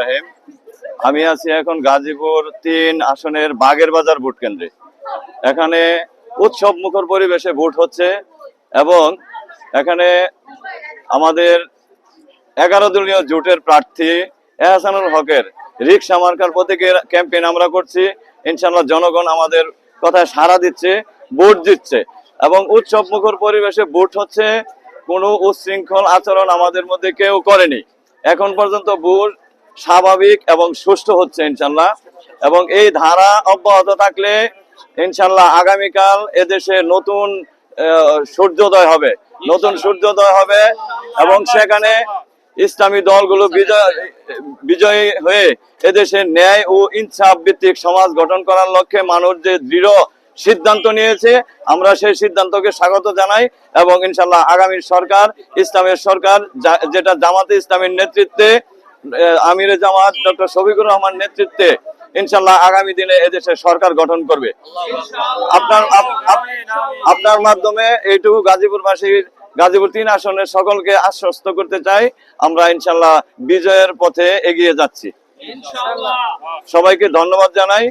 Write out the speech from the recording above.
রহিম। আমি আছি এখন গাজীপুর তিন আসনের বাগের বাজার ভোট কেন্দ্রে। এখানে উৎসব মুখর পরিবেশে ভোট হচ্ছে এবং এখানে আমাদের এগারো দলীয় জোটের প্রার্থী এহসানুল হকের রিক্সা মার্কার প্রতীকে ক্যাম্পেইন আমরা করছি। ইনশাল্লাহ জনগণ আমাদের কথায় সাড়া দিচ্ছে, ভোট দিচ্ছে এবং উৎসব মুখর পরিবেশে ভোট হচ্ছে কোনো উচ্ছৃঙ্খল আচরণ আমাদের মধ্যে কেউ করেনি। এখন পর্যন্ত ভোট স্বাভাবিক এবং সুষ্ঠু হচ্ছে ইনশাল্লাহ। এবং এই ধারা অব্যাহত থাকলে ইনশাল্লাহ আগামীকাল এদেশে নতুন সূর্যোদয় হবে। নতুন সূর্যোদয় হবে এবং সেখানে ইসলামী দলগুলো বিজয়, বিজয়ী হয়ে এদেশে ন্যায় ও ইনসাফ ভিত্তিক সমাজ গঠন করার লক্ষ্যে মানুষ যে দৃঢ় সিদ্ধান্ত নিয়েছে। আমরা সেই সিদ্ধান্তকে স্বাগত জানাই এবং ইনশাল্লাহ আগামী সরকার, ইসলামের সরকার যেটা জামাতে ইসলামের নেতৃত্বে আমিরে জামাত, ডক্টর শফিকুর রহমান নেতৃত্বে ইনশাল্লাহ আগামী দিনে এদেশে সরকার গঠন করবে। আপনার, আপ- আপ- আপনার মাধ্যমে এইটুকু গাজীপুরবাসীর গাজীপুর তিন আসনের সকলকে আশ্বস্ত করতে চাই। আমরা ইনশাল্লাহ বিজয়ের পথে এগিয়ে যাচ্ছি। সবাইকে ধন্যবাদ জানাই।